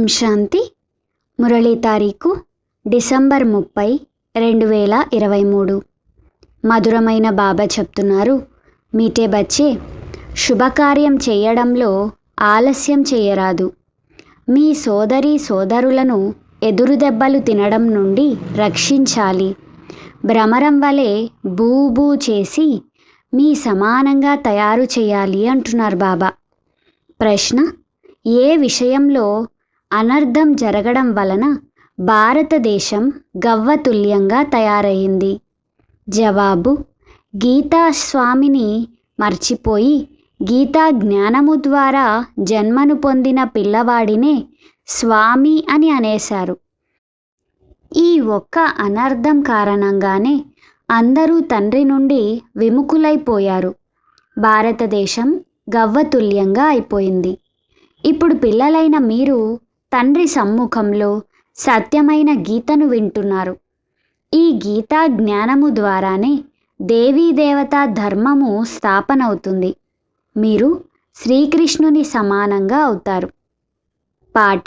ఓం శాంతి. మురళీ తారీఖు డిసెంబర్ ముప్పై రెండు వేల ఇరవై మూడు. మధురమైన బాబా చెప్తున్నారు మీటే బచ్చే శుభకార్యం చేయడంలో ఆలస్యం చేయరాదు. మీ సోదరి సోదరులను ఎదురు దెబ్బలు తినడం నుండి రక్షించాలి. భ్రమరం వలె బూబూ చేసి మీ సమానంగా తయారు చేయాలి అంటున్నారు బాబా. ప్రశ్న ఏ విషయంలో అనర్థం జరగడం వలన భారతదేశం గవ్వతుల్యంగా తయారయింది జవాబు గీతా స్వామిని మర్చిపోయి గీతా జ్ఞానము ద్వారా జన్మను పొందిన పిల్లవాడినే స్వామి అని అనేశారు. ఈ ఒక్క అనర్థం కారణంగానే అందరూ తండ్రి నుండి విముఖులైపోయారు. భారతదేశం గవ్వతుల్యంగా అయిపోయింది. ఇప్పుడు పిల్లలైన మీరు తండ్రి సమ్ముఖంలో సత్యమైన గీతను వింటున్నారు. ఈ గీతా జ్ఞానము ద్వారానే దేవీదేవత ధర్మము స్థాపనవుతుంది. మీరు శ్రీకృష్ణుని సమానంగా అవుతారు. పాట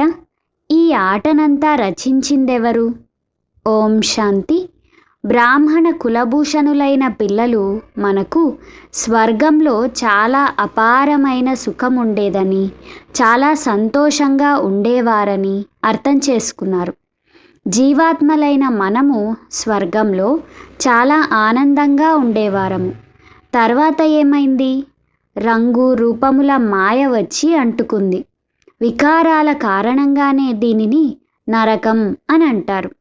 ఈ ఆటనంతా రచించిందెవరు? ఓం శాంతి బ్రాహ్మణ కులభూషణులైన పిల్లలు మనకు స్వర్గంలో చాలా అపారమైన సుఖం ఉండేదని చాలా సంతోషంగా ఉండేవారని అర్థం చేసుకున్నారు. జీవాత్మలైన మనము స్వర్గంలో చాలా ఆనందంగా ఉండేవారము. తర్వాత ఏమైంది? రంగు రూపముల మాయ వచ్చి అంటుకుంది. వికారాల కారణంగానే దీనిని నరకం అని అంటారు.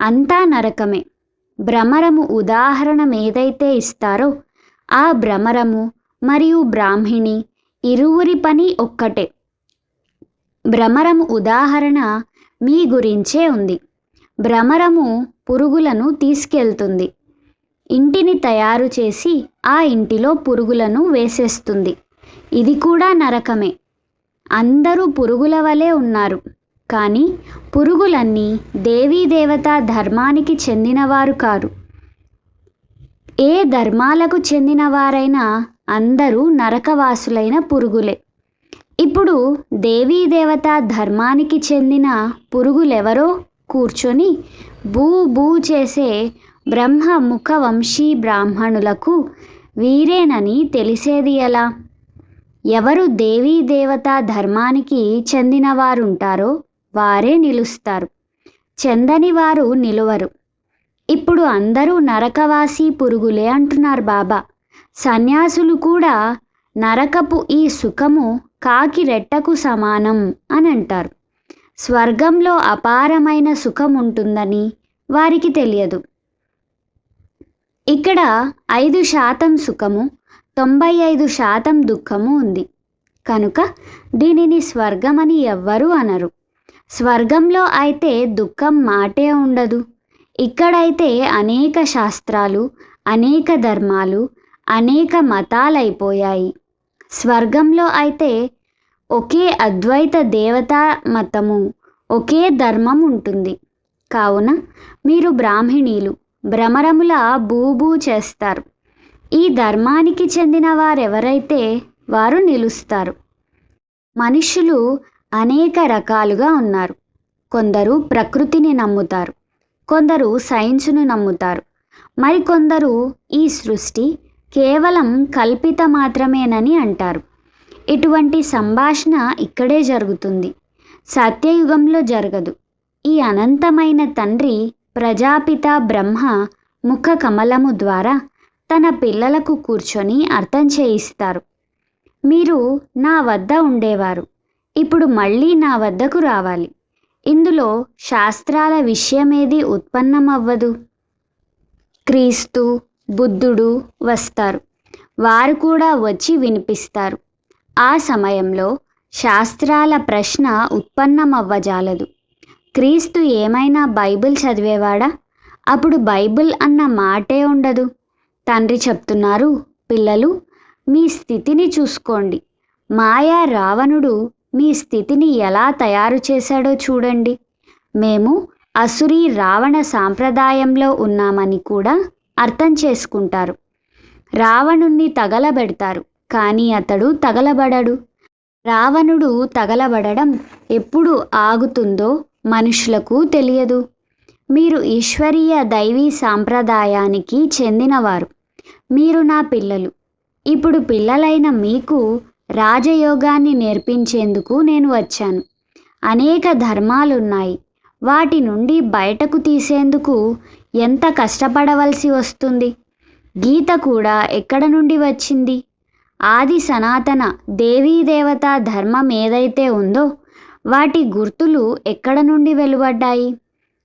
అంతా నరకమే. భ్రమరము ఉదాహరణ ఏదైతే ఇస్తారో ఆ భ్రమరము మరియు బ్రాహ్మిణి ఇరువురి పని ఒక్కటే. భ్రమరము ఉదాహరణ మీ గురించే ఉంది. భ్రమరము పురుగులను తీసుకెళ్తుంది. ఇంటిని తయారు చేసి ఆ ఇంటిలో పురుగులను వేసేస్తుంది. ఇది కూడా నరకమే. అందరూ పురుగుల వలె ఉన్నారు. కానీ పురుగులన్నీ దేవీదేవత ధర్మానికి చెందినవారు కారు. ఏ ధర్మాలకు చెందినవారైనా అందరూ నరకవాసులైన పురుగులే. ఇప్పుడు దేవీదేవత ధర్మానికి చెందిన పురుగులెవరో కూర్చొని బూ బూ చేసే బ్రహ్మ ముఖ వంశీ బ్రాహ్మణులకు వీరేనని తెలిసేది ఎలా? ఎవరు దేవీ దేవత ధర్మానికి చెందినవారుంటారో వారే నిలుస్తారు. చెందని వారు నిలువరు. ఇప్పుడు అందరూ నరకవాసి పురుగులే అంటున్నారు బాబా. సన్యాసులు కూడా నరకపు ఈ సుఖము కాకి రెట్టకు సమానం అని అంటారు. స్వర్గంలో అపారమైన సుఖం ఉంటుందని వారికి తెలియదు. ఇక్కడ ఐదు శాతం సుఖము తొంభై ఐదు శాతం దుఃఖము ఉంది. కనుక దీనిని స్వర్గమని ఎవ్వరూ అనరు. స్వర్గంలో అయితే దుఃఖం మాటే ఉండదు. ఇక్కడైతే అనేక శాస్త్రాలు అనేక ధర్మాలు అనేక మతాలైపోయాయి. స్వర్గంలో అయితే ఒకే అద్వైత దేవతా మతము ఒకే ధర్మం ఉంటుంది. కావున మీరు బ్రాహ్మిణీలు భ్రమరముల బూబూ చేస్తారు. ఈ ధర్మానికి చెందిన వారెవరైతే వారు నిలుస్తారు. మనుషులు అనేక రకాలుగా ఉన్నారు. కొందరు ప్రకృతిని నమ్ముతారు. కొందరు సైన్సును నమ్ముతారు. మరికొందరు ఈ సృష్టి కేవలం కల్పిత మాత్రమేనని అంటారు. ఇటువంటి సంభాషణ ఇక్కడే జరుగుతుంది. సత్యయుగంలో జరగదు. ఈ అనంతమైన తండ్రి ప్రజాపిత బ్రహ్మ ముఖ కమలము ద్వారా తన పిల్లలకు కూర్చొని అర్థం చేయిస్తారు. మీరు నా వద్ద ఉండేవారు. ఇప్పుడు మళ్ళీ నా వద్దకు రావాలి. ఇందులో శాస్త్రాల విషయమేది ఉత్పన్నమవ్వదు. క్రీస్తు బుద్ధుడు వస్తారు. వారు కూడా వచ్చి వినిపిస్తారు. ఆ సమయంలో శాస్త్రాల ప్రశ్న ఉత్పన్నమవ్వజాలదు. క్రీస్తు ఏమైనా బైబిల్ చదివేవాడా? అప్పుడు బైబిల్ అన్న మాటే ఉండదు. తండ్రి చెప్తున్నారు పిల్లలు మీ స్థితిని చూసుకోండి. మాయా రావణుడు మీ స్థితిని ఎలా తయారు చేశాడో చూడండి. మేము అసురి రావణ సాంప్రదాయంలో ఉన్నామని కూడా అర్థం చేసుకుంటారు. రావణుణ్ణి తగలబెడతారు కానీ అతడు తగలబడడు. రావణుడు తగలబడడం ఎప్పుడు ఆగుతుందో మనుషులకు తెలియదు. మీరు ఈశ్వరీయ దైవీ సాంప్రదాయానికి చెందినవారు. మీరు నా పిల్లలు. ఇప్పుడు పిల్లలైన మీకు రాజయోగాన్ని నేర్పించేందుకు నేను వచ్చాను. అనేక ధర్మాలున్నాయి. వాటి నుండి బయటకు తీసేందుకు ఎంత కష్టపడవలసి వస్తుంది? గీత కూడా ఎక్కడ నుండి వచ్చింది? ఆది సనాతన దేవీ దేవతా ధర్మం ఏదైతే ఉందో వాటి గుర్తులు ఎక్కడ నుండి వెలువడ్డాయి?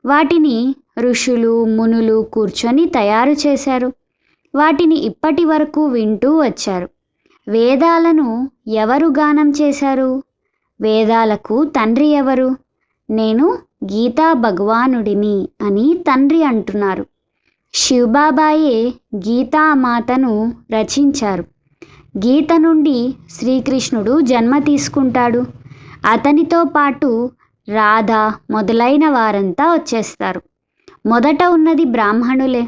వాటిని ఋషులు మునులు కూర్చొని తయారు చేశారు. వాటిని ఇప్పటి వరకు వింటూ వచ్చారు. వేదాలను ఎవరు గానం చేశారు? వేదాలకు తండ్రి ఎవరు? నేను గీతా భగవానుడిని అని తండ్రి అంటున్నారు. శివబాబాయే గీతామాతను రచించారు. గీత నుండి శ్రీకృష్ణుడు జన్మ తీసుకుంటాడు. అతనితో పాటు రాధ మొదలైన వారంతా వచ్చేస్తారు. మొదట ఉన్నది బ్రాహ్మణులే.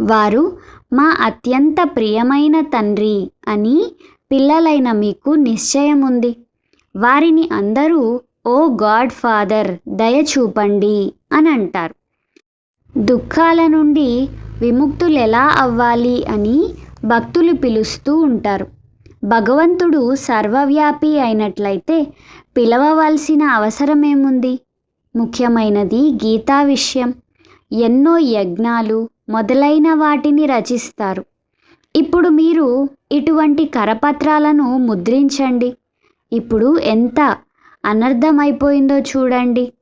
వారు మా అత్యంత ప్రియమైన తండ్రి అని పిల్లలైన మీకు నిశ్చయం ఉంది వారిని అందరూ ఓ గాడ్ ఫాదర్ దయ చూపండి అని అంటారు దుఃఖాల నుండి విముక్తులు ఎలా అవ్వాలి అని భక్తులు పిలుస్తూ ఉంటారు. భగవంతుడు సర్వవ్యాపి అయినట్లయితే పిలవవలసిన అవసరం ఏముంది ముఖ్యమైనది గీతా విషయం. ఎన్నో యజ్ఞాలు మొదలైన వాటిని రచిస్తారు. ఇప్పుడు మీరు ఇటువంటి కరపత్రాలను ముద్రించండి. ఇప్పుడు ఎంత అనర్థమైపోయిందో చూడండి.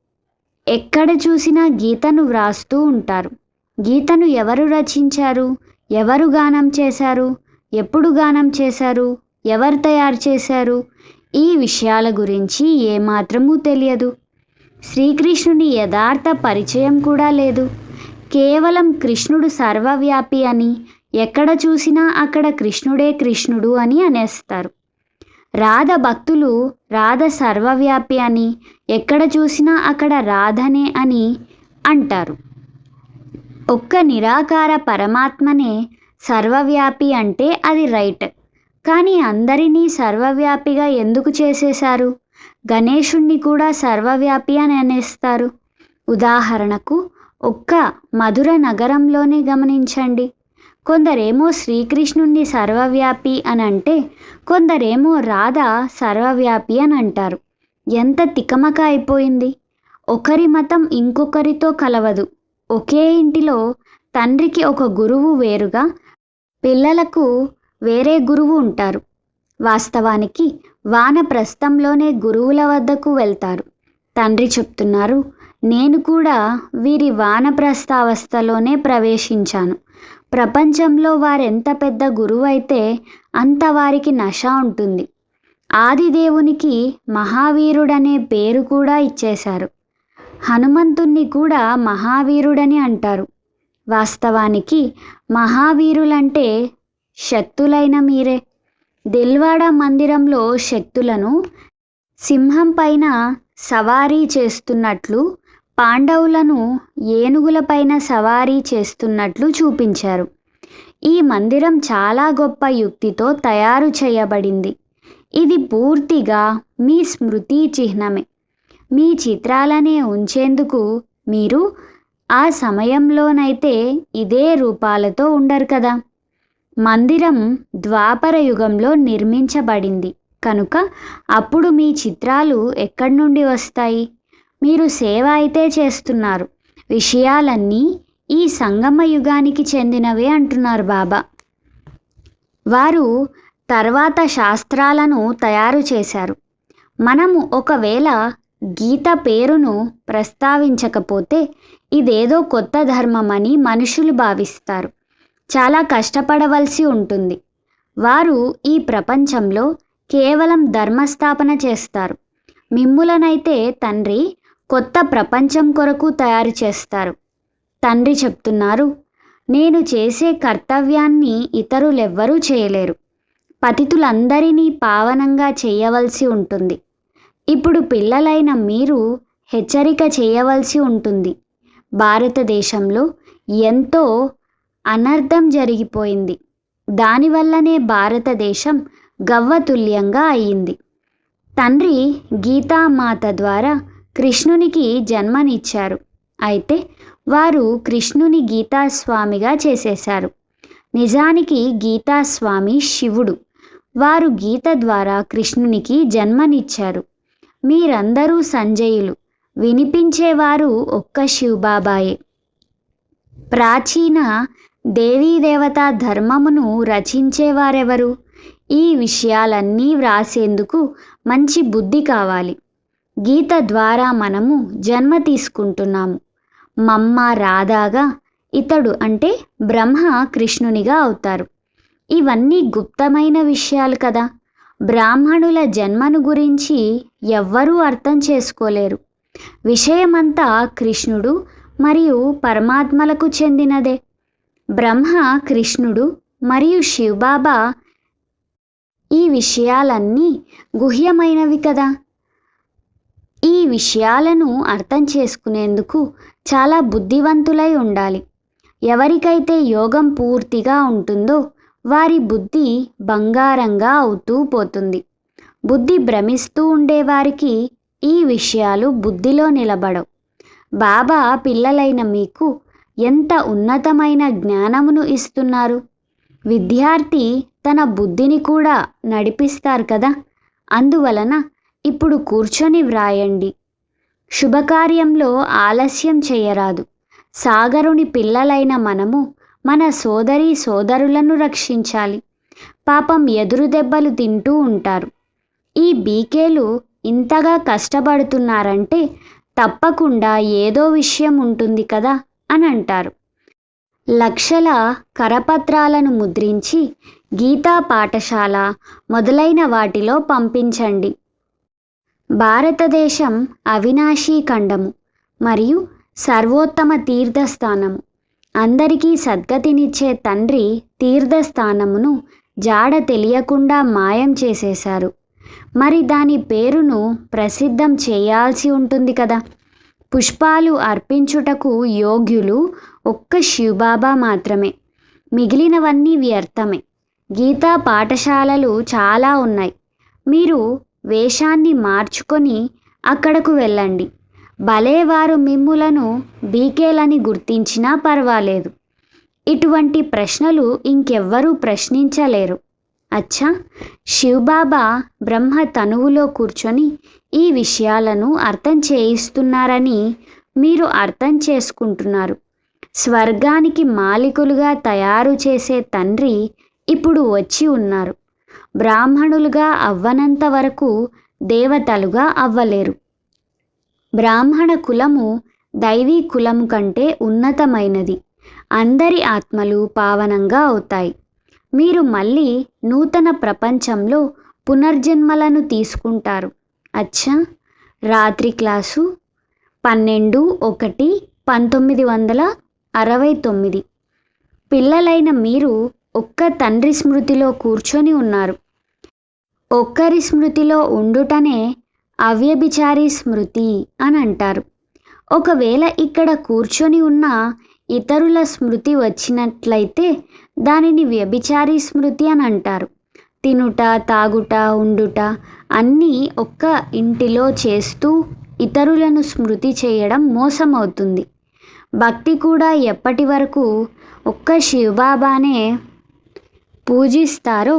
ఎక్కడ చూసినా గీతను వ్రాస్తూ ఉంటారు. గీతను ఎవరు రచించారు? ఎవరు గానం చేశారు? ఎప్పుడు గానం చేశారు? ఎవరు తయారు చేశారు? ఈ విషయాల గురించి ఏమాత్రమూ తెలియదు. శ్రీకృష్ణుని యథార్థ పరిచయం కూడా లేదు. కేవలం కృష్ణుడు సర్వవ్యాపి అని ఎక్కడ చూసినా అక్కడ కృష్ణుడే కృష్ణుడు అని అనేస్తారు. రాధ భక్తులు రాధ సర్వవ్యాపి అని ఎక్కడ చూసినా అక్కడ రాధనే అని అంటారు. ఒక్క నిరాకార పరమాత్మనే సర్వవ్యాపి అంటే అది రైట్. కానీ అందరినీ సర్వవ్యాపిగా ఎందుకు చేసేశారు? గణేషుణ్ణి కూడా సర్వవ్యాపి అని అనేస్తారు. ఉదాహరణకు ఒక్క మధుర నగరంలోనే గమనించండి. కొందరేమో శ్రీకృష్ణుణ్ణి సర్వవ్యాపి అని అంటే కొందరేమో రాధ సర్వవ్యాపి అని అంటారు ఎంత తికమక అయిపోయింది. ఒకరి మతం ఇంకొకరితో కలవదు. ఒకే ఇంటిలో తండ్రికి ఒక గురువు వేరుగా పిల్లలకు వేరే గురువు ఉంటారు. వాస్తవానికి వానప్రస్థంలోనే గురువుల వద్దకు వెళ్తారు. తండ్రి చెప్తున్నారు నేను కూడా వీరి వానప్రస్థావస్థలోనే ప్రవేశించాను. ప్రపంచంలో వారెంత పెద్ద గురువైతే అంత వారికి నష ఉంటుంది. ఆదిదేవునికి మహావీరుడనే పేరు కూడా ఇచ్చేశారు. హనుమంతుణ్ణి కూడా మహావీరుడని అంటారు. వాస్తవానికి మహావీరులంటే శక్తులైన మీరే. దిల్వాడ మందిరంలో శక్తులను సింహం పైన సవారీ చేస్తున్నట్లు పాండవులను ఏనుగులపైన సవారీ చేస్తున్నట్లు చూపించారు. ఈ మందిరం చాలా గొప్ప యుక్తితో తయారు చేయబడింది. ఇది పూర్తిగా మీ స్మృతి చిహ్నమే. మీ చిత్రాలనే ఉంచేందుకు మీరు ఆ సమయంలోనైతే ఇదే రూపాలతో ఉండరు కదా. మందిరం ద్వాపర యుగంలో నిర్మించబడింది. కనుక అప్పుడు మీ చిత్రాలు ఎక్కడి నుండి వస్తాయి? మీరు సేవ అయితే చేస్తున్నారు. విషయాలన్నీ ఈ సంగమ యుగానికి చెందినవే అంటున్నారు బాబా. వారు తర్వాత శాస్త్రాలను తయారు చేశారు. మనము ఒకవేళ గీత పేరును ప్రస్తావించకపోతే ఇదేదో కొత్త ధర్మమని మనుషులు భావిస్తారు. చాలా కష్టపడవలసి ఉంటుంది. వారు ఈ ప్రపంచంలో కేవలం ధర్మస్థాపన చేస్తారు. మిమ్ములనైతే తండ్రి కొత్త ప్రపంచం కొరకు తయారు చేస్తారు. తండ్రి చెప్తున్నారు నేను చేసే కర్తవ్యాన్ని ఇతరులెవ్వరూ చేయలేరు. పతితులందరినీ పావనంగా చేయవలసి ఉంటుంది. ఇప్పుడు పిల్లలైన మీరు హెచ్చరిక చేయవలసి ఉంటుంది. భారతదేశంలో ఎంతో అనర్థం జరిగిపోయింది. దానివల్లనే భారతదేశం గవ్వతుల్యంగా అయింది. తండ్రి గీతామాత ద్వారా కృష్ణునికి జన్మనిచ్చారు. అయితే వారు కృష్ణుని గీతాస్వామిగా చేసేశారు. నిజానికి గీతాస్వామి శివుడు. వారు గీత ద్వారా కృష్ణునికి జన్మనిచ్చారు. మీరందరూ సంజయులు. వినిపించేవారు ఒక్క శివబాబాయే. ప్రాచీన దేవతా ధర్మమును రచించేవారెవరు? ఈ విషయాలన్నీ వ్రాసేందుకు మంచి బుద్ధి కావాలి. గీత ద్వారా మనము జన్మ తీసుకుంటున్నాము. మమ్మ రాధాగా ఇతడు అంటే బ్రహ్మ కృష్ణునిగా అవుతారు. ఇవన్నీ గుప్తమైన విషయాలు కదా. బ్రాహ్మణుల జన్మను గురించి ఎవ్వరూ అర్థం చేసుకోలేరు. విషయమంతా కృష్ణుడు మరియు పరమాత్మలకు చెందినదే. బ్రహ్మ కృష్ణుడు మరియు శివబాబా ఈ విషయాలన్నీ గుహ్యమైనవి కదా. ఈ విషయాలను అర్థం చేసుకునేందుకు చాలా బుద్ధివంతులై ఉండాలి. ఎవరికైతే యోగం పూర్తిగా ఉంటుందో వారి బుద్ధి బంగారంగా అవుతూ పోతుంది. బుద్ధి భ్రమిస్తూ ఉండేవారికి ఈ విషయాలు బుద్ధిలో నిలబడవు. బాబా పిల్లలైన మీకు ఎంత ఉన్నతమైన జ్ఞానమును ఇస్తున్నారు? విద్యార్థి తన బుద్ధిని కూడా నడిపిస్తారు కదా? అందువలన ఇప్పుడు కూర్చొని వ్రాయండి. శుభకార్యంలో ఆలస్యం చేయరాదు. సాగరుని పిల్లలైన మనము మన సోదరి సోదరులను రక్షించాలి. పాపం ఎదురు దెబ్బలు తింటూ ఉంటారు. ఈ బీకేలు ఇంతగా కష్టపడుతున్నారంటే తప్పకుండా ఏదో విషయం ఉంటుంది కదా అని అంటారు. లక్షల కరపత్రాలను ముద్రించి గీతా పాఠశాల మొదలైన వాటిలో పంపించండి. భారతదేశం అవినాశీ ఖండము మరియు సర్వోత్తమ తీర్థస్థానము అందరికీ సద్గతినిచ్చే తండ్రి తీర్థస్థానమును జాడ తెలియకుండా మాయం చేసేశారు. మరి దాని పేరును ప్రసిద్ధం చేయాల్సి ఉంటుంది కదా? పుష్పాలు అర్పించుటకు యోగ్యులు ఒక్క శివబాబా మాత్రమే. మిగిలినవన్నీ వ్యర్థమే. గీతా పాఠశాలలు చాలా ఉన్నాయి. మీరు వేషాన్ని మార్చుకొని అక్కడకు వెళ్ళండి. భలే వారు మిమ్ములను బీకేలని గుర్తించినా పర్వాలేదు. ఇటువంటి ప్రశ్నలు ఇంకెవ్వరూ ప్రశ్నించలేరు. అచ్చా! శివబాబా బ్రహ్మ తనువులో కూర్చొని ఈ విషయాలను అర్థం చేయిస్తున్నారని మీరు అర్థం చేసుకుంటున్నారు. స్వర్గానికి మాలికులుగా తయారు చేసే తండ్రి ఇప్పుడు వచ్చి ఉన్నారు. బ్రాహ్మణులుగా అవ్వనంత వరకు దేవతలుగా అవ్వలేరు. బ్రాహ్మణ కులము దైవీ కులము కంటే ఉన్నతమైనది. అందరి ఆత్మలు పావనంగా అవుతాయి. మీరు మళ్ళీ నూతన ప్రపంచంలో పునర్జన్మలను తీసుకుంటారు. అచ్చా! రాత్రి క్లాసు పన్నెండు ఒకటి పంతొమ్మిది వందల అరవై తొమ్మిది. పిల్లలైన మీరు ఒక్క తండ్రి స్మృతిలో కూర్చొని ఉన్నారు. ఒక్కరి స్మృతిలో ఉండుటనే అవ్యభిచారి స్మృతి అని అంటారు. ఒకవేళ ఇక్కడ కూర్చొని ఉన్న ఇతరుల స్మృతి వచ్చినట్లయితే దానిని వ్యభిచారి స్మృతి అని అంటారు. తినుట తాగుట ఉండుట అన్నీ ఒక్క ఇంటిలో చేస్తూ ఇతరులను స్మృతి చేయడం మోసమవుతుంది. భక్తి కూడా ఎప్పటి వరకు ఒక్క శివబాబానే పూజిస్తారో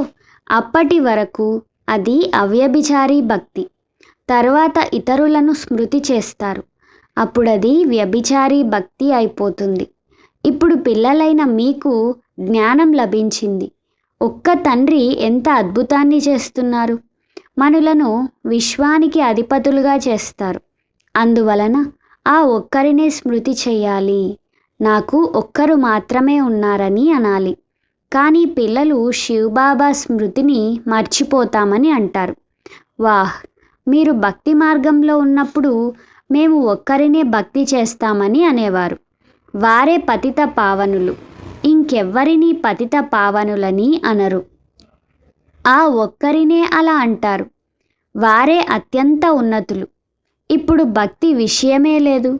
అప్పటి వరకు అది అవ్యభిచారి భక్తి. తర్వాత ఇతరులను స్మృతి చేస్తారు. అప్పుడు అది వ్యభిచారి భక్తి అయిపోతుంది. ఇప్పుడు పిల్లలైన మీకు జ్ఞానం లభించింది. ఒక్క తండ్రి ఎంత అద్భుతాన్ని చేస్తున్నారు? మనులను విశ్వానికి అధిపతులుగా చేస్తారు. అందువలన ఆ ఒక్కరినే స్మృతి చేయాలి. నాకు ఒక్కరు మాత్రమే ఉన్నారని అనాలి. కానీ పిల్లలు శివబాబా స్మృతిని మర్చిపోతామని అంటారు. వాహ్! మీరు భక్తి మార్గంలో ఉన్నప్పుడు మేము ఒక్కరినే భక్తి చేస్తామని అనేవారు. వారే పతిత పావనులు. ఇంకెవ్వరినీ పతిత పావనులని అనరు. ఆ ఒక్కరినే అలా అంటారు. వారే అత్యంత ఉన్నతులు. ఇప్పుడు భక్తి విషయమే లేదు.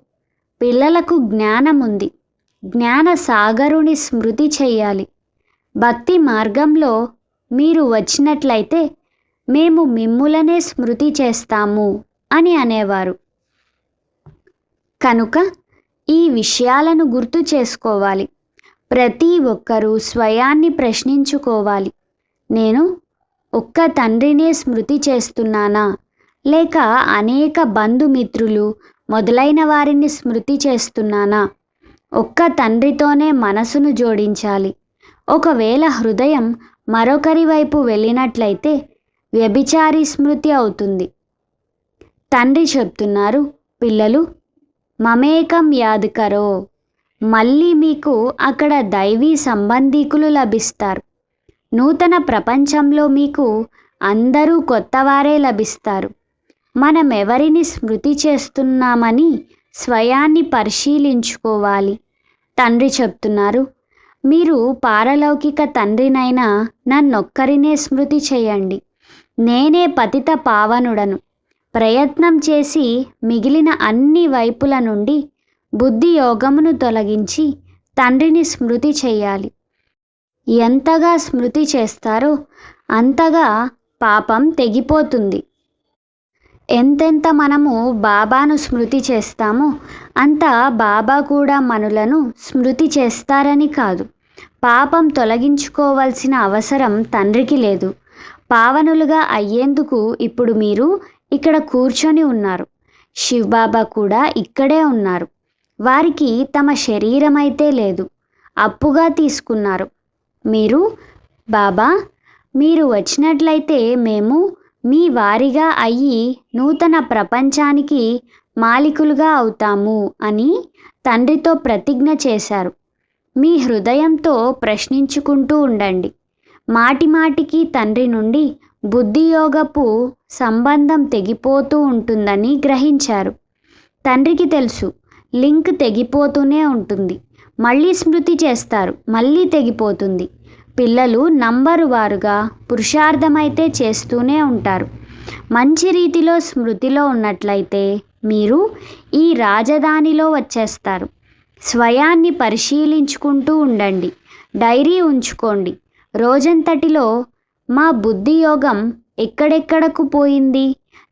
పిల్లలకు జ్ఞానం ఉంది జ్ఞాన సాగరుని స్మృతి చెయ్యాలి భక్తి మార్గంలో మీరు వచ్చినట్లయితే మేము మిమ్ములనే స్మృతి చేస్తాము అని అనేవారు. కనుక ఈ విషయాలను గుర్తు చేసుకోవాలి. ప్రతి ఒక్కరూ స్వయాన్ని ప్రశ్నించుకోవాలి. నేను ఒక్క తండ్రినే స్మృతి చేస్తున్నానా? లేక అనేక బంధుమిత్రులు మొదలైన వారిని స్మృతి చేస్తున్నానా? ఒక్క తండ్రితోనే మనసును జోడించాలి. ఒకవేళ హృదయం మరొకరి వైపు వెళ్ళినట్లయితే వ్యభిచారి స్మృతి అవుతుంది. తండ్రి చెప్తున్నారు పిల్లలు మమేకం యాద్ కరో మళ్ళీ మీకు అక్కడ దైవీ సంబంధీకులు లభిస్తారు. నూతన ప్రపంచంలో మీకు అందరూ కొత్తవారే లభిస్తారు. మనం ఎవరిని స్మృతి చేస్తున్నామని స్వయాన్ని పరిశీలించుకోవాలి. తండ్రి చెప్తున్నారు మీరు పారలౌకిక తండ్రినైనా నన్నొక్కరినే స్మృతి చేయండి. నేనే పతిత పావనుడను. ప్రయత్నం చేసి మిగిలిన అన్ని వైపుల నుండి బుద్ధి యోగమును తొలగించి తండ్రిని స్మృతి చేయాలి. ఎంతగా స్మృతి చేస్తారో అంతగా పాపం తెగిపోతుంది. ఎంతెంత మనము బాబాను స్మృతి చేస్తామో అంత బాబా కూడా మనులను స్మృతి చేస్తారని కాదు. పాపం తొలగించుకోవాల్సిన అవసరం తండ్రికి లేదు. పావనులుగా అయ్యేందుకు ఇప్పుడు మీరు ఇక్కడ కూర్చొని ఉన్నారు. శివబాబా కూడా ఇక్కడే ఉన్నారు. వారికి తమ శరీరం అయితే లేదు. అప్పుగా తీసుకున్నారు. మీరు బాబా మీరు వచ్చినట్లయితే మేము మీ వారిగా అయ్యి నూతన ప్రపంచానికి మాలికులుగా అవుతాము అని తండ్రితో ప్రతిజ్ఞ చేశారు. మీ హృదయంతో ప్రశ్నించుకుంటూ ఉండండి. మాటిమాటికి తండ్రి నుండి బుద్ధియోగపు సంబంధం తెగిపోతూ ఉంటుందని గ్రహించారు. తండ్రికి తెలుసు లింక్ తెగిపోతూనే ఉంటుంది. మళ్ళీ స్మృతి చేస్తారు మళ్ళీ తెగిపోతుంది. పిల్లలు నంబరు వారుగా పురుషార్థమైతే చేస్తూనే ఉంటారు. మంచి రీతిలో స్మృతిలో ఉన్నట్లయితే మీరు ఈ రాజధానిలో వచ్చేస్తారు. స్వయాన్ని పరిశీలించుకుంటూ ఉండండి. డైరీ ఉంచుకోండి. రోజంతటిలో మా బుద్ధి యోగం ఎక్కడెక్కడకు పోయింది?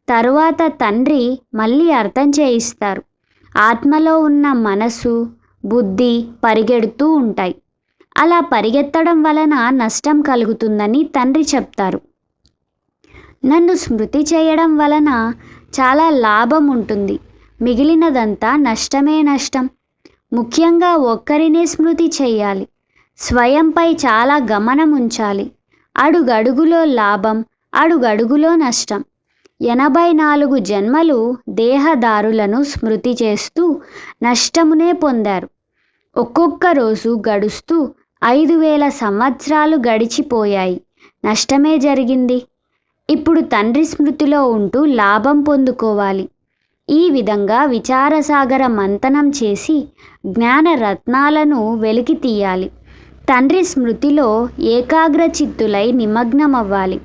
తరువాత తండ్రి మళ్ళీ అర్థం చేయిస్తారు. ఆత్మలో ఉన్న మనసు బుద్ధి పరిగెడుతూ ఉంటాయి. అలా పరిగెత్తడం వలన నష్టం కలుగుతుందని తండ్రి చెప్తారు. నన్ను స్మృతి చేయడం వలన చాలా లాభం ఉంటుంది. మిగిలినదంతా నష్టమే నష్టం. ముఖ్యంగా ఒక్కరినే స్మృతి చేయాలి. స్వయంపై చాలా గమనం ఉంచాలి. అడుగడుగులో లాభం అడుగడుగులో నష్టం. ఎనభై నాలుగు జన్మలు దేహదారులను స్మృతి చేస్తూ నష్టమునే పొందారు. ఒక్కొక్క రోజు గడుస్తూ ఐదు వేల సంవత్సరాలు గడిచిపోయాయి. నష్టమే జరిగింది. ఇప్పుడు తండ్రి స్మృతిలో ఉంటూ లాభం పొందుకోవాలి. ఈ విధంగా విచారసాగర మంతనం చేసి జ్ఞాన రత్నాలను వెలికి తీయాలి. తండ్రి స్మృతిలో ఏకాగ్రచిత్తులై నిమగ్నమవ్వాలి.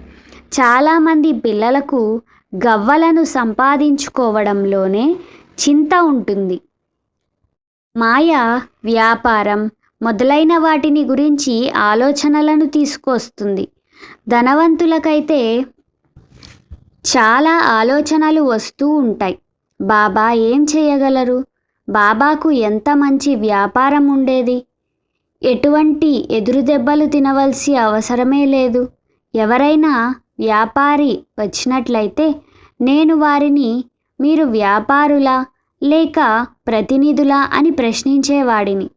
చాలామంది పిల్లలకు గవ్వలను సంపాదించుకోవడంలోనే చింత ఉంటుంది. మాయ వ్యాపారం మొదలైన వాటిని గురించి ఆలోచనలను తీసుకొస్తుంది. ధనవంతులకైతే చాలా ఆలోచనలు వస్తూ ఉంటాయి. బాబా ఏం చేయగలరు? బాబాకు ఎంత మంచి వ్యాపారం ఉండేది? ఎటువంటి ఎదురు దెబ్బలు తినవలసి అవసరమే లేదు. ఎవరైనా వ్యాపారి వచ్చినట్లయితే నేను వారిని మీరు వ్యాపారులా లేక ప్రతినిధులా అని ప్రశ్నించేవాడిని.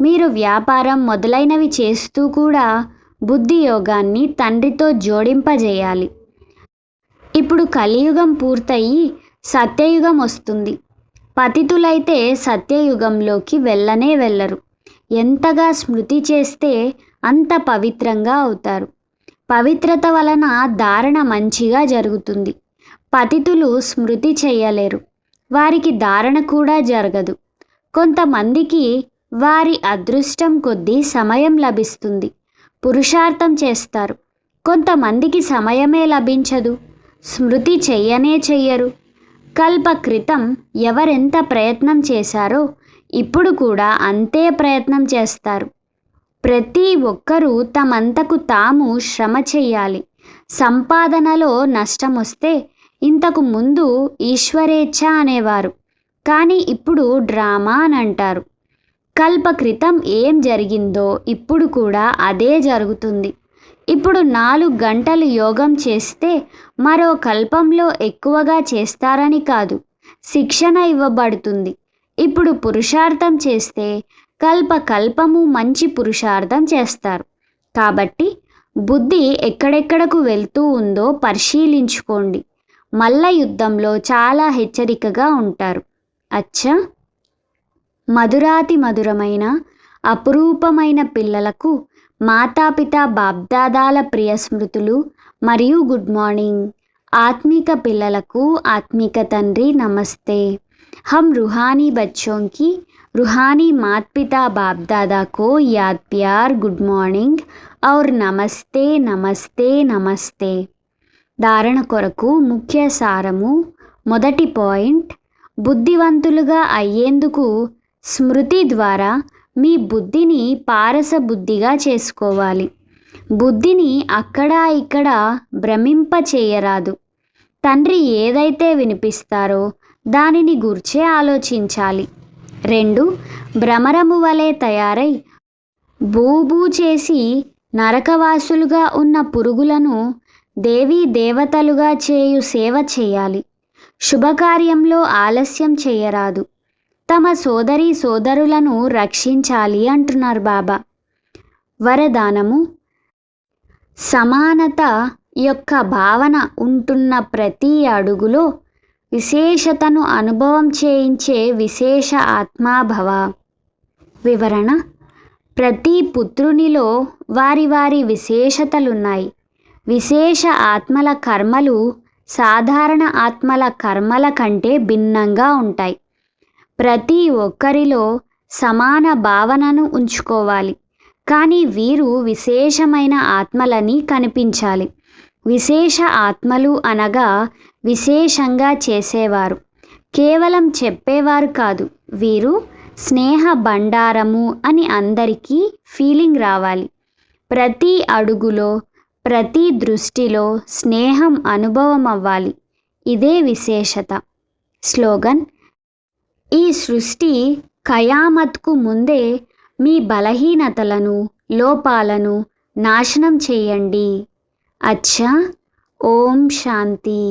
మీరు వ్యాపారం మొదలైనవి చేస్తూ కూడా బుద్ధి యోగాన్ని తండ్రితో జోడింపజేయాలి. ఇప్పుడు కలియుగం పూర్తయి సత్యయుగం వస్తుంది. పతితులైతే సత్యయుగంలోకి వెళ్ళనే వెళ్ళరు. ఎంతగా స్మృతి చేస్తే అంత పవిత్రంగా అవుతారు. పవిత్రత వలన ధారణ మంచిగా జరుగుతుంది. పతితులు స్మృతి చేయలేరు. వారికి ధారణ కూడా జరగదు. కొంతమందికి వారి అదృష్టం కొద్దీ సమయం లభిస్తుంది. పురుషార్థం చేస్తారు. కొంతమందికి సమయమే లభించదు. స్మృతి చెయ్యనే చెయ్యరు. కల్ప క్రితం ఎవరెంత ప్రయత్నం చేశారో ఇప్పుడు కూడా అంతే ప్రయత్నం చేస్తారు. ప్రతి ఒక్కరూ తమంతకు తాము శ్రమ చెయ్యాలి. సంపాదనలో నష్టం వస్తే ఇంతకు ముందు ఈశ్వరేచ్ఛ అనేవారు. కానీ ఇప్పుడు డ్రామా అని అంటారు. కల్ప క్రితం ఏం జరిగిందో ఇప్పుడు కూడా అదే జరుగుతుంది. ఇప్పుడు నాలుగు గంటలు యోగం చేస్తే మరో కల్పంలో ఎక్కువగా చేస్తారని కాదు శిక్షణ ఇవ్వబడుతుంది. ఇప్పుడు పురుషార్థం చేస్తే కల్ప కల్పము మంచి పురుషార్థం చేస్తారు. కాబట్టి బుద్ధి ఎక్కడెక్కడకు వెళ్తూ ఉందో పరిశీలించుకోండి. మల్ల యుద్ధంలో చాలా హెచ్చరికగా ఉంటారు. అచ్చా! మధురాతి మధురమైన అపురూపమైన పిల్లలకు మాతాపిత బాబ్దాదాల ప్రియ స్మృతులు మరియు గుడ్ మార్నింగ్ ఆత్మిక పిల్లలకు ఆత్మిక తండ్రి నమస్తే हम रूहानी बच्चों की रूहानी मात पिता बाप दादा को याद प्यार गुड मॉर्निंग और నమస్తే నమస్తే నమస్తే ధారణ కొరకు ముఖ్య సారము మొదటి పాయింట్ బుద్ధివంతులుగా అయ్యేందుకు స్మృతి ద్వారా మీ బుద్ధిని పారస బుద్ధిగా చేసుకోవాలి. బుద్ధిని అక్కడ ఇక్కడ భ్రమింప చేయరాదు. తండ్రి ఏదైతే వినిపిస్తారో దానిని గూర్చే ఆలోచించాలి. రెండు భ్రమరము వలె తయారై బూబూ చేసి నరకవాసులుగా ఉన్న పురుగులను దేవీ దేవతలుగా చేయు సేవ చేయాలి. శుభకార్యంలో ఆలస్యం చేయరాదు. తమ సోదరి సోదరులను రక్షించాలి అంటున్నారు బాబా. వరదానము సమానత యొక్క భావన ఉంటున్న ప్రతి అడుగులో విశేషతను అనుభవం చేయించే విశేష ఆత్మాభవ. వివరణ ప్రతి పుత్రునిలో వారి వారి విశేషతలున్నాయి. విశేష ఆత్మల కర్మలు సాధారణ ఆత్మల కర్మల కంటే భిన్నంగా ఉంటాయి. ప్రతి ఒక్కరిలో సమాన భావనను ఉంచుకోవాలి. కానీ వీరు విశేషమైన ఆత్మలని కనిపించాలి. విశేష ఆత్మలు అనగా విశేషంగా చేసేవారు. కేవలం చెప్పేవారు కాదు. వీరు స్నేహ బండారము అని అందరికీ ఫీలింగ్ రావాలి. ప్రతి అడుగులో ప్రతి దృష్టిలో స్నేహం అనుభవం అవ్వాలి ఇదే విశేషత. స్లోగన్ ఈ సృష్టి కయామత్కు ముందే మీ బలహీనతలను లోపాలను నాశనం చేయండి. అచ్చా ఓం శాంతి.